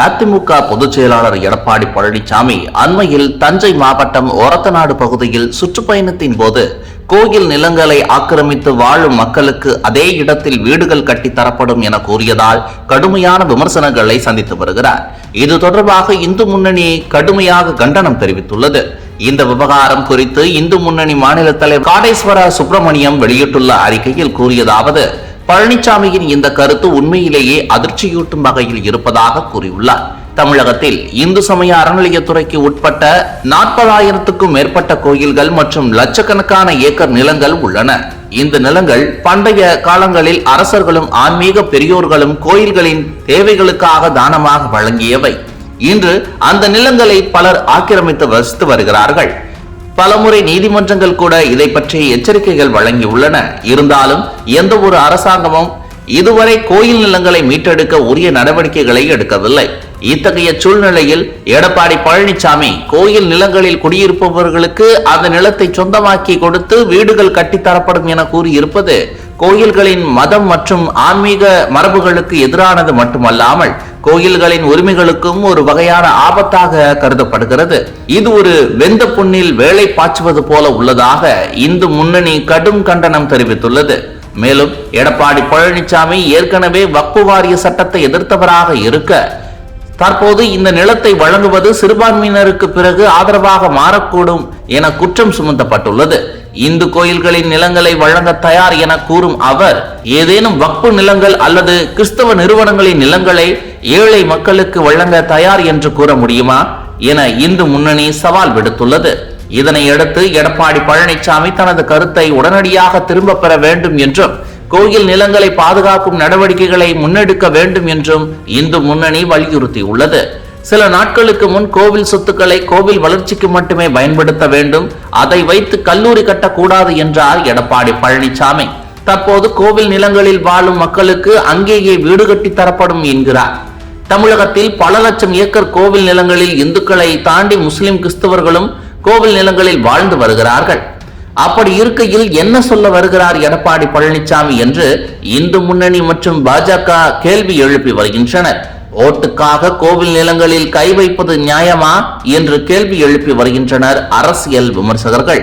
அதிமுக பொதுச் செயலாளர் எடப்பாடி பழனிசாமி அண்மையில் தஞ்சை மாவட்டம் ஒரத்தநாடு பகுதியில் சுற்றுப்பயணத்தின் போது கோயில் நிலங்களை ஆக்கிரமித்து வாழும் மக்களுக்கு அதே இடத்தில் வீடுகள் கட்டி தரப்படும் என கூறியதால் கடுமையான விமர்சனங்களை சந்தித்து வருகிறார். இது தொடர்பாக இந்து முன்னணி கடுமையாக கண்டனம் தெரிவித்துள்ளது. இந்த விவகாரம் குறித்து இந்து முன்னணி மாநில தலைவர் காடேஸ்வர சுப்பிரமணியம் வெளியிட்டுள்ள அறிக்கையில் கூறியதாவது பழனிசாமியின் இந்த கருத்து உண்மையிலேயே அதிர்ச்சியூட்டும் வகையில் இருப்பதாக கூறியுள்ளார். தமிழகத்தில் இந்து சமய அறநிலையத்துறைக்கு உட்பட்ட நாற்பதாயிரத்துக்கும் மேற்பட்ட கோயில்கள் மற்றும் லட்சக்கணக்கான ஏக்கர் நிலங்கள் உள்ளன. இந்த நிலங்கள் பண்டைய காலங்களில் அரசர்களும் ஆன்மீக பெரியோர்களும் கோயில்களின் தேவைகளுக்காக தானமாக வழங்கியவை. இன்று அந்த நிலங்களை பலர் ஆக்கிரமித்து வசித்து வருகிறார்கள். பலமுறை நீதிமன்றங்கள் கூட இதை பற்றி எச்சரிக்கைகள் வழங்கியுள்ளன. இருந்தாலும் எந்த ஒரு அரசாங்கமும் இதுவரை கோயில் நிலங்களை மீட்டெடுக்க உரிய நடவடிக்கைகளை எடுக்கவில்லை. இத்தகைய சூழ்நிலையில் எடப்பாடி பழனிசாமி கோயில் நிலங்களில் குடியிருப்பவர்களுக்கு அந்த நிலத்தை சொந்தமாக்கி கொடுத்து வீடுகள் கட்டித்தரப்படும் என கூறியிருப்பது கோயில்களின் மதம் மற்றும் ஆன்மீக மரபுகளுக்கு எதிரானது மட்டுமல்லாமல் கோயில்களின் உரிமைகளுக்கும் ஒரு வகையான ஆபத்தாக கருதப்படுகிறது. இது ஒரு வெந்த புண்ணில் வேலை பாய்ச்சுவது போல உள்ளதாக இந்து முன்னணி கடும் கண்டனம் தெரிவித்துள்ளது. மேலும் எடப்பாடி பழனிசாமி ஏற்கனவே வக்பு வாரிய சட்டத்தை எதிர்த்தவராக இருக்க தற்போது இந்த நிலத்தை வழங்குவது சிறுபான்மையினருக்கு பிறகு ஆதரவாக மாறக்கூடும் என குற்றம் சுமத்தப்பட்டுள்ளது. இந்து கோயில்களின் நிலங்களை வழங்க தயார் என கூறும் அவர் ஏதேனும் வக்பு நிலங்கள் அல்லது கிறிஸ்தவ நிறுவனங்களின் நிலங்களை ஏழை மக்களுக்கு வழங்க தயார் என்று கூற முடியுமா என இந்து முன்னணி சவால் விடுத்துள்ளது. இதனையடுத்து எடப்பாடி பழனிசாமி தனது கருத்தை உடனடியாக திரும்பப் பெற வேண்டும் என்றும் கோயில் நிலங்களை பாதுகாக்கும் நடவடிக்கைகளை முன்னெடுக்க வேண்டும் என்றும் இந்து முன்னணி வலியுறுத்தியுள்ளது. சில நாட்களுக்கு முன் கோவில் சொத்துக்களை கோவில் வளர்ச்சிக்கு மட்டுமே பயன்படுத்த வேண்டும் அதை வைத்து கல்லூரி கட்டக்கூடாது என்றார் எடப்பாடி பழனிசாமி. தற்போது கோவில் நிலங்களில் வாழும் மக்களுக்கு அங்கேயே வீடு கட்டி தரப்படும் என்கிறார். தமிழகத்தில் பல லட்சம் ஏக்கர் கோவில் நிலங்களில் இந்துக்களை தாண்டி முஸ்லிம் கிறிஸ்தவர்களும் கோவில் நிலங்களில் வாழ்ந்து வருகிறார்கள். அப்படி இருக்கையில் என்ன சொல்ல வருகிறார் எடப்பாடி பழனிசாமி என்று இந்து முன்னணி மற்றும் பாஜக கேள்வி எழுப்பி வருகின்றனர். ஓட்டுக்காக கோவில் நிலங்களில் கை வைப்பது நியாயமா? என்று கேள்வி எழுப்பி வருகின்றனர் அரசியல் விமர்சகர்கள்.